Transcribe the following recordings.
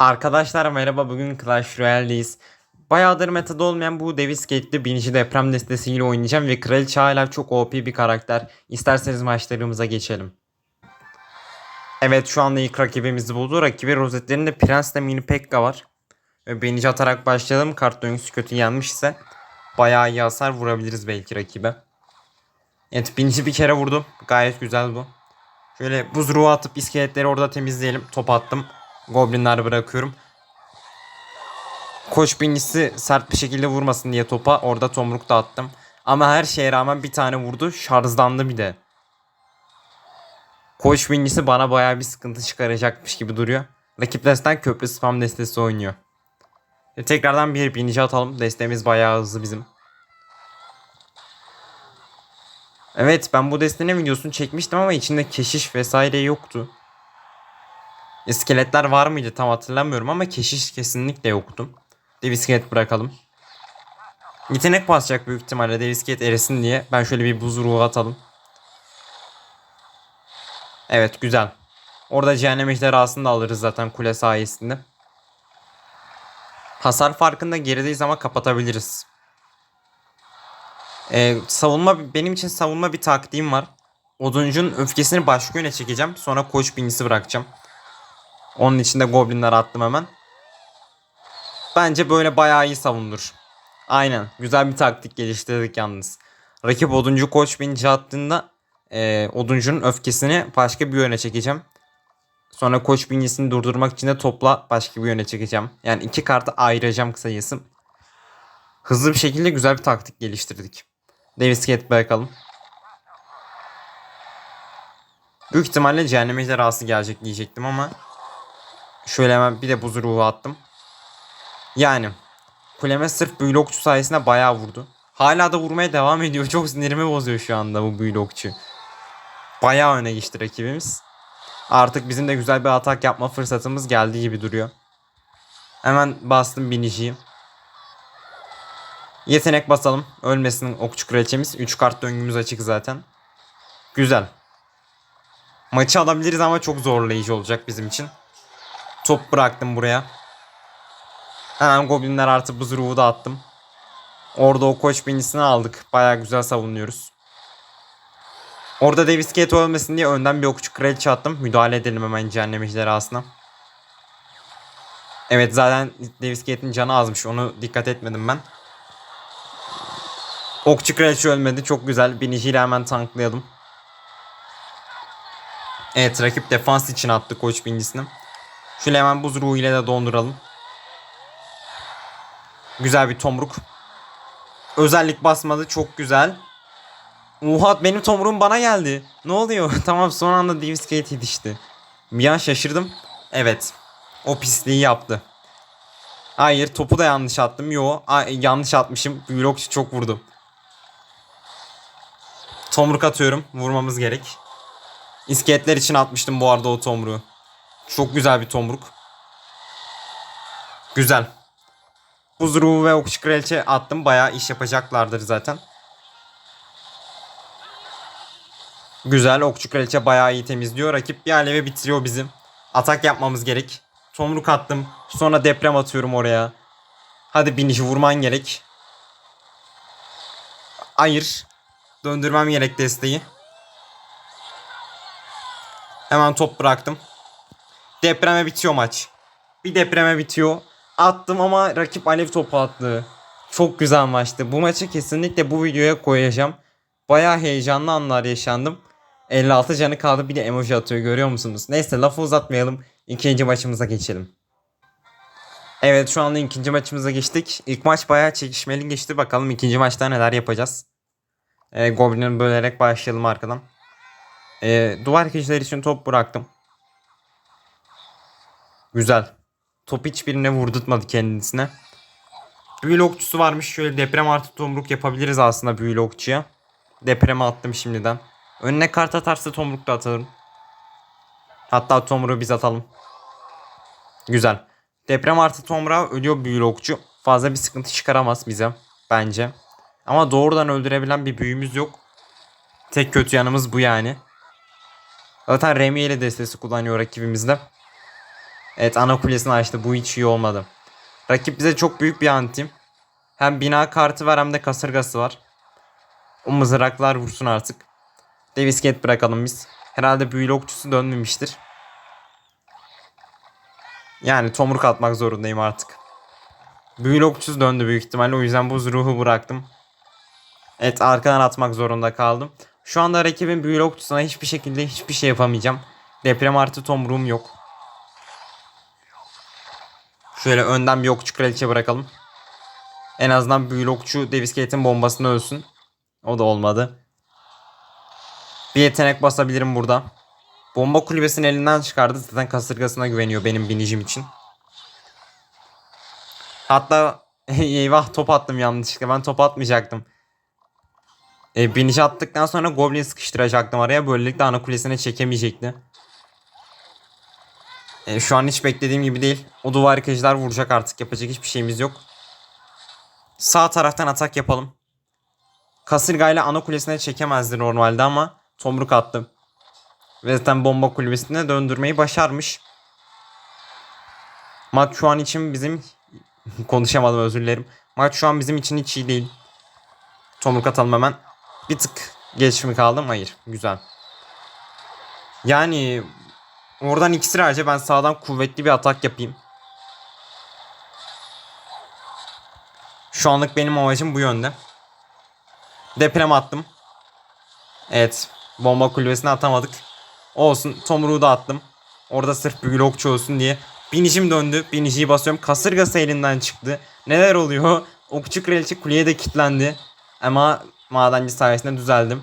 Arkadaşlar merhaba bugün Clash Royale'deyiz. Bayağıdır metada olmayan bu Davis Gate'li birinci deprem destesiyle oynayacağım ve Kraliçe hala çok OP bir karakter. İsterseniz maçlarımıza geçelim. Evet şu anda ilk rakibimizi buldu. Rakibi rozetlerinde Prens de Mini Pekka var. Ve benici atarak başlayalım. Kart döngüsü kötü yanmış ise bayağı iyi hasar vurabiliriz belki rakibe. Evet binici bir kere vurdu. Gayet güzel bu. Şöyle buz ruhu atıp iskeletleri orada temizleyelim. Top attım. Goblinler bırakıyorum. Koç binicisi sert bir şekilde vurmasın diye topa orada tomruk da attım. Ama her şeye rağmen bir tane vurdu. Şarjlandı bir de. Koç binicisi bana bayağı bir sıkıntı çıkaracakmış gibi duruyor. Rakip desten köprü spam destesi oynuyor. E, tekrardan bir binici atalım. Destemiz bayağı hızlı bizim. Evet ben bu destenin videosunu çekmiştim ama içinde keşiş vesaire yoktu. İskeletler var mıydı tam hatırlamıyorum ama keşiş kesinlikle yoktu. Dev iskelet bırakalım. Yetenek basacak büyük ihtimalle dev iskelet erisin diye. Ben şöyle bir buz ruhu atalım. Evet güzel. Orada cehennem ejderhasını da alırız zaten kule sayesinde. Hasar farkında gerideyiz ama kapatabiliriz. Ee, savunma benim için savunma bir taktiğim var. Oduncunun öfkesini başka yöne çekeceğim. Sonra koç binisi bırakacağım. Onun için de goblinler attım hemen. Bence böyle bayağı iyi savundur. Aynen. Güzel bir taktik geliştirdik yalnız. Rakip oduncu koç binici attığında e, oduncunun öfkesini başka bir yöne çekeceğim. Sonra koç binisini durdurmak için de topla başka bir yöne çekeceğim. Yani iki kartı ayıracağım kısacası. Hızlı bir şekilde güzel bir taktik geliştirdik. Davis Cat bırakalım. Büyük ihtimalle cehennem ejderhası gelecek diyecektim ama Şöyle hemen bir de buz ruhu attım. Yani kuleme sırf blokçu sayesinde bayağı vurdu. Hala da vurmaya devam ediyor. Çok sinirimi bozuyor şu anda bu blokçu. Bayağı öne geçti rakibimiz. Artık bizim de güzel bir atak yapma fırsatımız geldi gibi duruyor. Hemen bastım biniciyi. Yetenek basalım. Ölmesin okçu kraliçemiz. 3 kart döngümüz açık zaten. Güzel. Maçı alabiliriz ama çok zorlayıcı olacak bizim için. Top bıraktım buraya. Hemen goblinler artı buz ruhu da attım. Orada o koç binisini aldık. Baya güzel savunuyoruz. Orada Davis Gate ölmesin diye önden bir okçu kraliçe attım. Müdahale edelim hemen cehennem ejderhasına. Evet zaten Davis Gate'in canı azmış. Onu dikkat etmedim ben. Okçu kraliçe ölmedi. Çok güzel. Biniciyle hemen tanklayalım. Evet rakip defans için attı koç binicisini. Şöyle hemen buz ruhu ile de donduralım. Güzel bir tomruk. Özellik basmadı çok güzel. Oha benim tomruğum bana geldi. Ne oluyor? tamam son anda Davis Gate yetişti. Bir an şaşırdım. Evet. O pisliği yaptı. Hayır topu da yanlış attım. Yo a- yanlış atmışım. Blokçu çok vurdu. Tomruk atıyorum. Vurmamız gerek. İskeletler için atmıştım bu arada o tomruğu. Çok güzel bir tomruk. Güzel. Buz ruhu ve okçu kraliçe attım. Bayağı iş yapacaklardır zaten. Güzel. Okçu kraliçe bayağı iyi temizliyor. Rakip bir aleve bitiriyor bizim. Atak yapmamız gerek. Tomruk attım. Sonra deprem atıyorum oraya. Hadi binişi vurman gerek. Hayır. Döndürmem gerek desteği. Hemen top bıraktım. Depreme bitiyor maç. Bir depreme bitiyor. Attım ama rakip alev topu attı. Çok güzel maçtı. Bu maçı kesinlikle bu videoya koyacağım. Bayağı heyecanlı anlar yaşandım. 56 canı kaldı bir de emoji atıyor görüyor musunuz? Neyse lafı uzatmayalım. İkinci maçımıza geçelim. Evet şu anda ikinci maçımıza geçtik. İlk maç bayağı çekişmeli geçti. Bakalım ikinci maçta neler yapacağız. Ee, Goblin'i bölerek başlayalım arkadan. Ee, duvar keçiler için top bıraktım. Güzel. Top hiçbirine vurdurtmadı kendisine. Büyülü okçusu varmış. Şöyle deprem artı tomruk yapabiliriz aslında büyülü okçuya. Depreme attım şimdiden. Önüne kart atarsa tomruk da atarım. Hatta tomruğu biz atalım. Güzel. Deprem artı tomruğa ölüyor büyülü okçu. Fazla bir sıkıntı çıkaramaz bize. Bence. Ama doğrudan öldürebilen bir büyümüz yok. Tek kötü yanımız bu yani. Zaten Remy ile destesi kullanıyor rakibimizde. Evet ana kulesini açtı. Bu hiç iyi olmadı. Rakip bize çok büyük bir antim. Hem bina kartı var hem de kasırgası var. O mızraklar vursun artık. Davis Gate bırakalım biz. Herhalde büyülü okçusu dönmemiştir. Yani tomruk atmak zorundayım artık. Büyülü okçusu döndü büyük ihtimalle. O yüzden buz ruhu bıraktım. Evet arkadan atmak zorunda kaldım. Şu anda rakibin büyülü okçusuna hiçbir şekilde hiçbir şey yapamayacağım. Deprem artı tomruğum yok. Şöyle önden bir okçu kraliçe bırakalım. En azından büyülü okçu Davis bombasını ölsün. O da olmadı. Bir yetenek basabilirim burada. Bomba kulübesini elinden çıkardı. Zaten kasırgasına güveniyor benim binicim için. Hatta eyvah top attım yanlışlıkla. Ben top atmayacaktım. E, binici attıktan sonra Goblin sıkıştıracaktım araya. Böylelikle ana kulesine çekemeyecekti. E, şu an hiç beklediğim gibi değil. O duvar yıkıcılar vuracak artık. Yapacak hiçbir şeyimiz yok. Sağ taraftan atak yapalım. Kasırgayla ana kulesine çekemezdi normalde ama tomruk attım. Ve zaten bomba kulübesine döndürmeyi başarmış. Maç şu an için bizim konuşamadım özür dilerim. Maç şu an bizim için hiç iyi değil. Tomruk atalım hemen. Bir tık geç mi kaldım? Hayır. Güzel. Yani oradan iksir harca ben sağdan kuvvetli bir atak yapayım. Şu anlık benim amacım bu yönde. Deprem attım. Evet. Bomba kulübesine atamadık. Olsun. Tomruğu da attım. Orada sırf büyülü okçu olsun diye. Binicim döndü. Biniciyi basıyorum. Kasırgası elinden çıktı. Neler oluyor? Okçu kraliçe kuleye de kilitlendi. Ama madenci sayesinde düzeldim.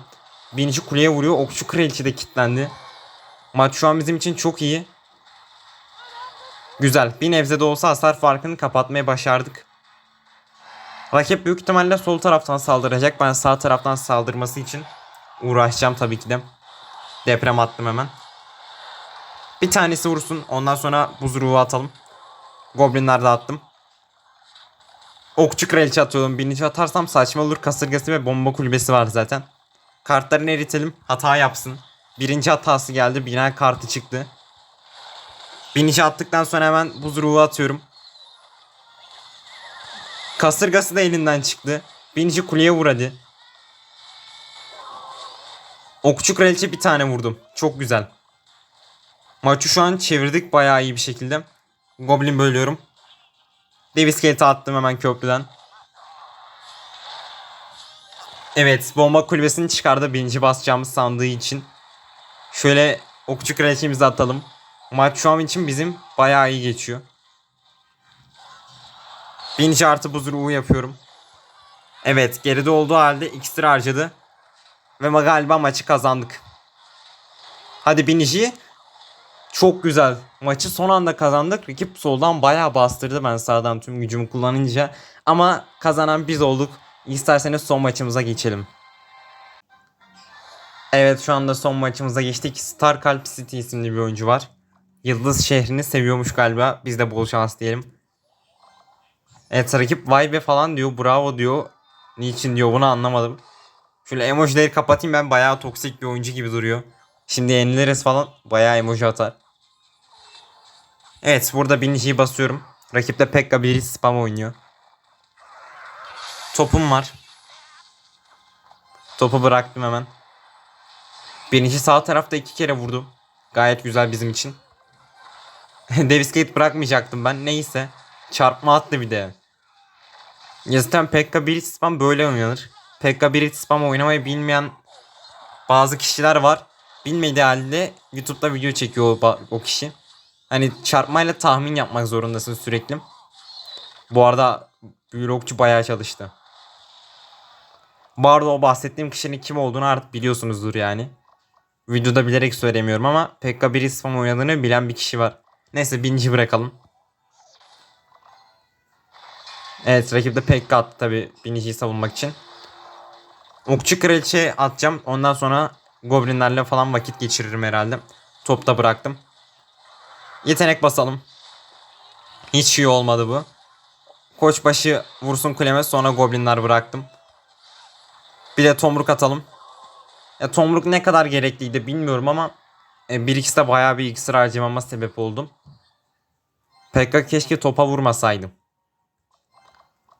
Binici kuleye vuruyor. Okçu kraliçe de kilitlendi. Maç şu an bizim için çok iyi. Güzel. Bir nebze de olsa hasar farkını kapatmaya başardık. Rakip büyük ihtimalle sol taraftan saldıracak. Ben sağ taraftan saldırması için uğraşacağım tabii ki de. Deprem attım hemen. Bir tanesi vursun. Ondan sonra buz ruhu atalım. Goblinler de attım. Okçu kraliçe atıyorum. Birinci atarsam saçma olur. Kasırgası ve bomba kulübesi var zaten. Kartlarını eritelim. Hata yapsın. Birinci hatası geldi. Bina kartı çıktı. Binici attıktan sonra hemen buz ruhu atıyorum. Kasırgası da elinden çıktı. Binici kuleye vur hadi. Okçu kraliçe bir tane vurdum. Çok güzel. Maçı şu an çevirdik bayağı iyi bir şekilde. Goblin bölüyorum. Davis Gate'e attım hemen köprüden. Evet bomba kulübesini çıkardı birinci basacağımız sandığı için. Şöyle okçu kraliçemizi atalım. Maç şu an için bizim bayağı iyi geçiyor. Birinci artı buz ruhu yapıyorum. Evet geride olduğu halde iksir harcadı. Ve galiba maçı kazandık. Hadi Binici. Çok güzel. Maçı son anda kazandık. Rakip soldan bayağı bastırdı ben sağdan tüm gücümü kullanınca. Ama kazanan biz olduk. İsterseniz son maçımıza geçelim. Evet şu anda son maçımıza geçtik. Star Kalp City isimli bir oyuncu var. Yıldız şehrini seviyormuş galiba. Biz de bol şans diyelim. Evet rakip vay be falan diyor. Bravo diyor. Niçin diyor bunu anlamadım. Şöyle emojileri kapatayım ben bayağı toksik bir oyuncu gibi duruyor. Şimdi yenileriz falan bayağı emoji atar. Evet burada biniciyi basıyorum. Rakipte Pekka biri spam oynuyor. Topum var. Topu bıraktım hemen. Birinci sağ tarafta iki kere vurdu. Gayet güzel bizim için. Davis Gate bırakmayacaktım ben. Neyse. Çarpma attı bir de. Ya zaten Pekka bir spam böyle oynanır. Pekka bir spam oynamayı bilmeyen bazı kişiler var. Bilmediği halde YouTube'da video çekiyor o, o kişi. Hani çarpmayla tahmin yapmak zorundasın sürekli. Bu arada Büyülokçu bayağı çalıştı. Bu arada o bahsettiğim kişinin kim olduğunu artık biliyorsunuzdur yani. Videoda bilerek söylemiyorum ama Pekka bir spam oynadığını bilen bir kişi var. Neyse birinci bırakalım. Evet rakip de Pekka attı tabi biniciyi savunmak için. Okçu kraliçe atacağım. Ondan sonra goblinlerle falan vakit geçiririm herhalde. Topta bıraktım. Yetenek basalım. Hiç iyi olmadı bu. Koçbaşı vursun kuleme sonra goblinler bıraktım. Bir de tomruk atalım. Ya tomruk ne kadar gerekliydi bilmiyorum ama e, bir ikisi de bayağı bir iksir harcamama sebep oldum. Pekka keşke topa vurmasaydım.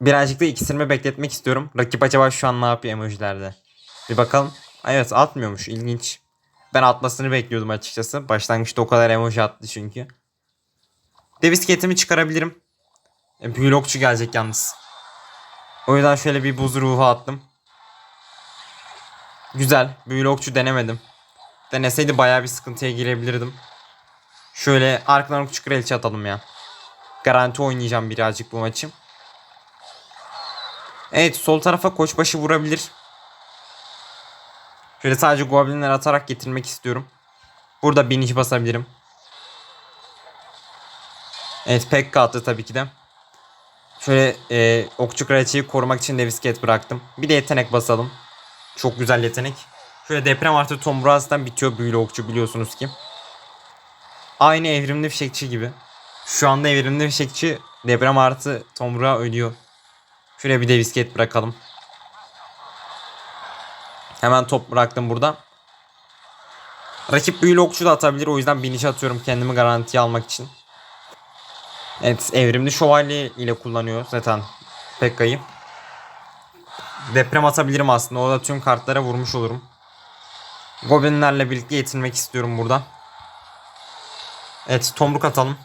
Birazcık da ikisini bekletmek istiyorum. Rakip acaba şu an ne yapıyor emojilerde? Bir bakalım. Evet atmıyormuş ilginç. Ben atmasını bekliyordum açıkçası. Başlangıçta o kadar emoji attı çünkü. Devis ketimi çıkarabilirim. E, büyülü okçu gelecek yalnız. O yüzden şöyle bir buz ruhu attım. Güzel. Büyülü okçu denemedim. Deneseydi bayağı bir sıkıntıya girebilirdim. Şöyle arkadan okçu kraliçe atalım ya. Garanti oynayacağım birazcık bu maçı. Evet sol tarafa koçbaşı vurabilir. Şöyle sadece goblinler atarak getirmek istiyorum. Burada binici basabilirim. Evet Pekka attı tabii ki de. Şöyle e, okçu kraliçeyi korumak için de bıraktım. Bir de yetenek basalım. Çok güzel yetenek. Şöyle deprem artı Tom Brass'tan bitiyor büyülü okçu biliyorsunuz ki. Aynı evrimli fişekçi gibi. Şu anda evrimli fişekçi deprem artı Tom Bra ölüyor. Şuraya bir de visket bırakalım. Hemen top bıraktım burada. Rakip büyülü okçu da atabilir. O yüzden binici atıyorum kendimi garantiye almak için. Evet evrimli şövalye ile kullanıyor zaten Pekka'yı. Deprem atabilirim aslında. O da tüm kartlara vurmuş olurum. Goblinlerle birlikte yetinmek istiyorum burada. Evet tomruk atalım.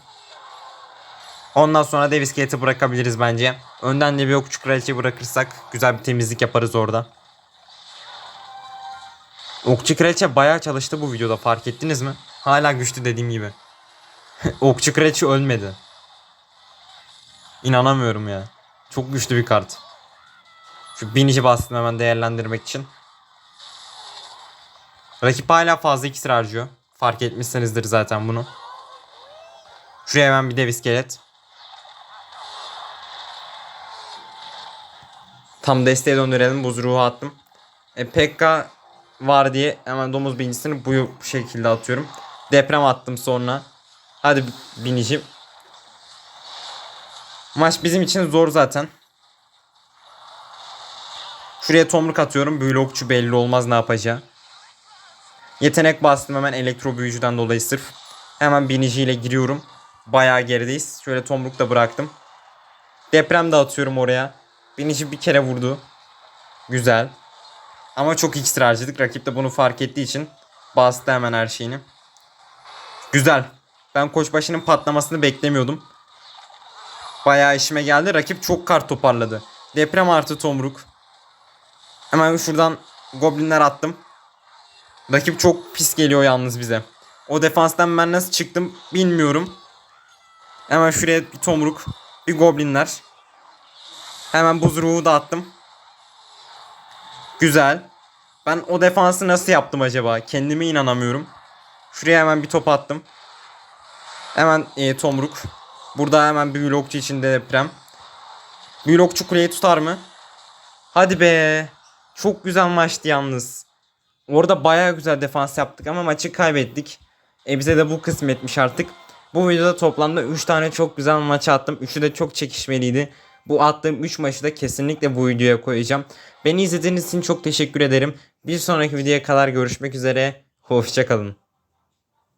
Ondan sonra da viskiyeti bırakabiliriz bence. Önden de bir okçu kraliçe bırakırsak güzel bir temizlik yaparız orada. Okçu kraliçe bayağı çalıştı bu videoda fark ettiniz mi? Hala güçlü dediğim gibi. okçu kraliçe ölmedi. İnanamıyorum ya. Çok güçlü bir kart. Şu binici bastım hemen değerlendirmek için. Rakip hala fazla iksir harcıyor. Fark etmişsinizdir zaten bunu. Şuraya hemen bir dev iskelet. Tam desteğe döndürelim. Buz ruhu attım. E, Pekka var diye hemen domuz binincisini bu şekilde atıyorum. Deprem attım sonra. Hadi binicim. Maç bizim için zor zaten. Şuraya tomruk atıyorum. Büyülü belli olmaz ne yapacağı. Yetenek bastım hemen elektro büyücüden dolayı sırf. Hemen biniciyle giriyorum. Bayağı gerideyiz. Şöyle tomruk da bıraktım. Deprem de atıyorum oraya. Binici bir kere vurdu. Güzel. Ama çok iksir harcadık. Rakip de bunu fark ettiği için bastı hemen her şeyini. Güzel. Ben koçbaşının patlamasını beklemiyordum. Bayağı işime geldi. Rakip çok kart toparladı. Deprem artı tomruk. Hemen şuradan goblinler attım. Rakip çok pis geliyor yalnız bize. O defanstan ben nasıl çıktım bilmiyorum. Hemen şuraya bir tomruk. Bir goblinler. Hemen buz ruhu da attım. Güzel. Ben o defansı nasıl yaptım acaba? Kendime inanamıyorum. Şuraya hemen bir top attım. Hemen e, tomruk. Burada hemen bir blokçu içinde deprem. Blokçu kuleyi tutar mı? Hadi be. Çok güzel maçtı yalnız. Orada bayağı güzel defans yaptık ama maçı kaybettik. E bize de bu kısmetmiş artık. Bu videoda toplamda 3 tane çok güzel maç attım. Üçü de çok çekişmeliydi. Bu attığım 3 maçı da kesinlikle bu videoya koyacağım. Beni izlediğiniz için çok teşekkür ederim. Bir sonraki videoya kadar görüşmek üzere. Hoşçakalın.